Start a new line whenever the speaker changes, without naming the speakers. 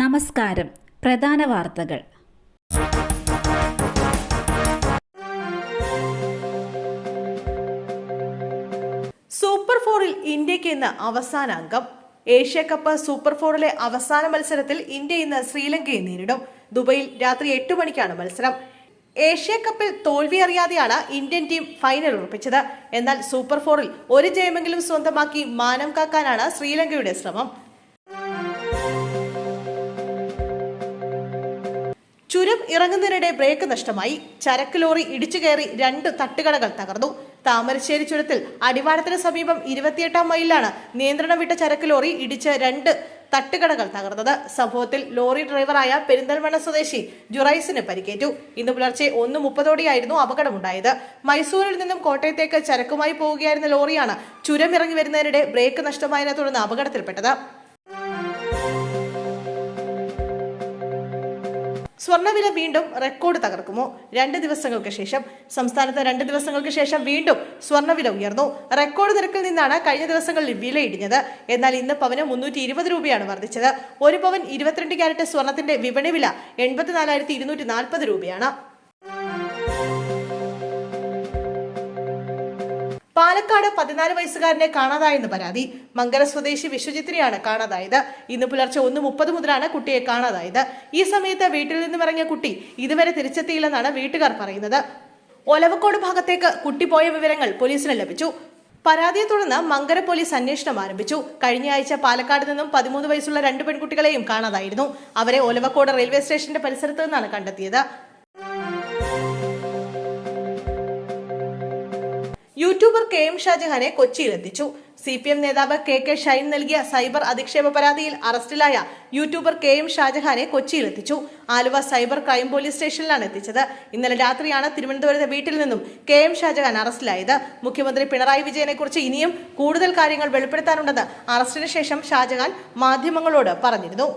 നമസ്കാരം. പ്രധാന വാർത്തകൾ.
സൂപ്പർ ഫോറിൽ ഇന്ത്യയ്ക്ക് ഇന്ന് അവസാന അംഗം. ഏഷ്യ കപ്പ് സൂപ്പർ ഫോറിലെ അവസാന മത്സരത്തിൽ ഇന്ത്യ ഇന്ന് ശ്രീലങ്കയെ നേരിടും. ദുബൈയിൽ രാത്രി എട്ട് മണിക്കാണ് മത്സരം. ഏഷ്യ കപ്പിൽ തോൽവി അറിയാതെയാണ് ഇന്ത്യൻ ടീം ഫൈനൽ ഉറപ്പിച്ചത്. എന്നാൽ സൂപ്പർ ഫോറിൽ ഒരു ജയമെങ്കിലും സ്വന്തമാക്കി മാനം കാക്കാനാണ് ശ്രീലങ്കയുടെ ശ്രമം. ചുരം ഇറങ്ങുന്നതിനിടെ ബ്രേക്ക് നഷ്ടമായി. ചരക്ക് ലോറി ഇടിച്ചു കയറി രണ്ട് തട്ടുകടകൾ തകർന്നു. താമരശ്ശേരി ചുരത്തിൽ അടിവാരത്തിന് സമീപം ഇരുപത്തിയെട്ടാം മൈലിലാണ് നിയന്ത്രണം വിട്ട ചരക്ക് ലോറി ഇടിച്ച് രണ്ട് തട്ടുകടകൾ തകർന്നത്. സംഭവത്തിൽ ലോറി ഡ്രൈവറായ പെരിന്തൽമണ്ണ സ്വദേശി ജുറൈസിന് പരിക്കേറ്റു. ഇന്ന് പുലർച്ചെ ഒന്ന് മുപ്പതോടെയായിരുന്നു അപകടമുണ്ടായത്. മൈസൂരിൽ നിന്നും കോട്ടയത്തേക്ക് ചരക്കുമായി പോവുകയായിരുന്ന ലോറിയാണ് ചുരം ഇറങ്ങി വരുന്നതിനിടെ ബ്രേക്ക് നഷ്ടമായതിനെ തുടർന്ന് അപകടത്തിൽപ്പെട്ടത്. സ്വർണവില വീണ്ടും റെക്കോർഡ് തകർക്കുമോ? രണ്ട് ദിവസങ്ങൾക്ക് ശേഷം സംസ്ഥാനത്ത് രണ്ട് ദിവസങ്ങൾക്ക് ശേഷം വീണ്ടും സ്വർണവില ഉയർന്നു. റെക്കോർഡ് നിരക്കിൽ നിന്നാണ് കഴിഞ്ഞ ദിവസങ്ങളിൽ വില ഇടിഞ്ഞത് എന്നാൽ ഇന്ന് പവന് മുന്നൂറ്റി ഇരുപത് രൂപയാണ് വർദ്ധിച്ചത്. ഒരു പവൻ ഇരുപത്തിരണ്ട് ക്യാരറ്റ് സ്വർണത്തിന്റെ വിപണി വില എൺപത്തിനാലായിരത്തി ഇരുന്നൂറ്റി നാൽപ്പത് രൂപയാണ്. പാലക്കാട് പതിനാല് വയസ്സുകാരനെ കാണാതായെന്ന് പരാതി. മംഗല സ്വദേശി വിശ്വജിത്തിനെയാണ് കാണാതായത്. ഇന്ന് പുലർച്ചെ ഒന്ന് മുപ്പത് മുതലാണ് കുട്ടിയെ കാണാതായത്. ഈ സമയത്ത് വീട്ടിൽ നിന്നും ഇറങ്ങിയ കുട്ടി ഇതുവരെ തിരിച്ചെത്തിയില്ലെന്നാണ് വീട്ടുകാർ പറയുന്നത്. ഒലവക്കോട് ഭാഗത്തേക്ക് കുട്ടി പോയ വിവരങ്ങൾ പോലീസിന് ലഭിച്ചു. പരാതിയെ തുടർന്ന് മങ്കര പോലീസ് അന്വേഷണം ആരംഭിച്ചു. കഴിഞ്ഞ ആഴ്ച പാലക്കാട് നിന്നും പതിമൂന്ന് വയസ്സുള്ള രണ്ട് പെൺകുട്ടികളെയും കാണാതായിരുന്നു. അവരെ ഒലവക്കോട് റെയിൽവേ സ്റ്റേഷന്റെ പരിസരത്ത് നിന്നാണ് കണ്ടെത്തിയത്. യൂട്യൂബർ കെ എം ഷാജഹാനെ കൊച്ചിയിലെത്തിച്ചു. സി പി എം നേതാവ് കെ കെ ഷൈൻ നൽകിയ സൈബർ അധിക്ഷേപ പരാതിയിൽ അറസ്റ്റിലായ യൂട്യൂബർ കെ എം ഷാജഹാനെ കൊച്ചിയിലെത്തിച്ചു. ആലുവ സൈബർ ക്രൈം പോലീസ് സ്റ്റേഷനിലാണ് എത്തിച്ചത്. ഇന്നലെ രാത്രിയാണ് തിരുവനന്തപുരത്തെ വീട്ടിൽ നിന്നും കെ എം ഷാജഹാൻ അറസ്റ്റിലായത്. മുഖ്യമന്ത്രി പിണറായി വിജയനെ കുറിച്ച് ഇനിയും കൂടുതൽ കാര്യങ്ങൾ വെളിപ്പെടുത്താനുണ്ടെന്ന് അറസ്റ്റിന് ശേഷം ഷാജഹാൻ മാധ്യമങ്ങളോട് പറഞ്ഞിരുന്നു.